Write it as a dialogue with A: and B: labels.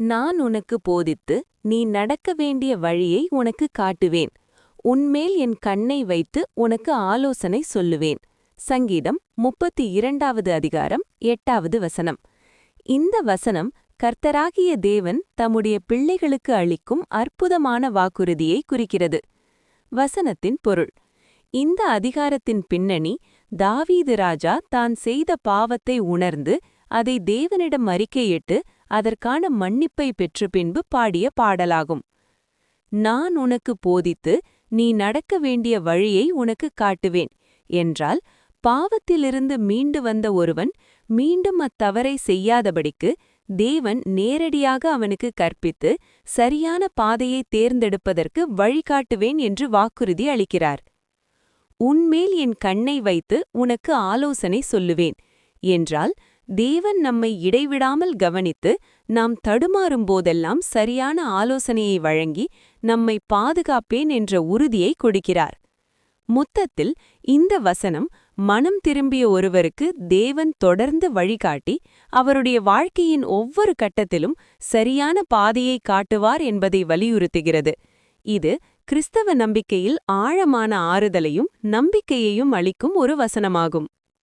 A: நான் உனக்கு போதித்து நீ நடக்க வேண்டிய வழியை உனக்கு காட்டுவேன். உன்மேல் என் கண்ணை வைத்து உனக்கு ஆலோசனை சொல்லுவேன். சங்கீதம் முப்பத்தி இரண்டாவது அதிகாரம் எட்டாவது வசனம். இந்த வசனம் கர்த்தராகிய தேவன் தம்முடைய பிள்ளைகளுக்கு அளிக்கும் அற்புதமான வாக்குறுதியை குறிக்கிறது. வசனத்தின் பொருள். இந்த அதிகாரத்தின் பின்னணி தாவீது ராஜா தான் செய்த பாவத்தை உணர்ந்து அதை தேவனிடம் அறிக்கையிட்டு அதற்கான மன்னிப்பை பெற்று பின்பு பாடிய பாடலாகும். நான் உனக்கு போதித்து நீ நடக்க வேண்டிய வழியை உனக்கு காட்டுவேன் என்றால் பாவத்திலிருந்து மீண்டு வந்த ஒருவன் மீண்டும் அத்தவறை செய்யாதபடிக்கு தேவன் நேரடியாக அவனுக்கு கற்பித்து சரியான பாதையை தேர்ந்தெடுப்பதற்கு வழிகாட்டுவேன் என்று வாக்குறுதி அளிக்கிறார். உன்மேல் என் கண்ணை வைத்து உனக்கு ஆலோசனை சொல்லுவேன் என்றால் தேவன் நம்மை இடைவிடாமல் கவனித்து நாம் தடுமாறும் போதெல்லாம் சரியான ஆலோசனையை வழங்கி நம்மை பாதுகாப்பேன் என்ற உறுதியை கொடுக்கிறார். மொத்தத்தில் இந்த வசனம் மனம் திரும்பிய ஒருவருக்கு தேவன் தொடர்ந்து வழிகாட்டி அவருடைய வாழ்க்கையின் ஒவ்வொரு கட்டத்திலும் சரியான பாதையை காட்டுவார் என்பதை வலியுறுத்துகிறது. இது கிறிஸ்தவ நம்பிக்கையில் ஆழமான ஆறுதலையும் நம்பிக்கையையும் அளிக்கும் ஒரு வசனமாகும்.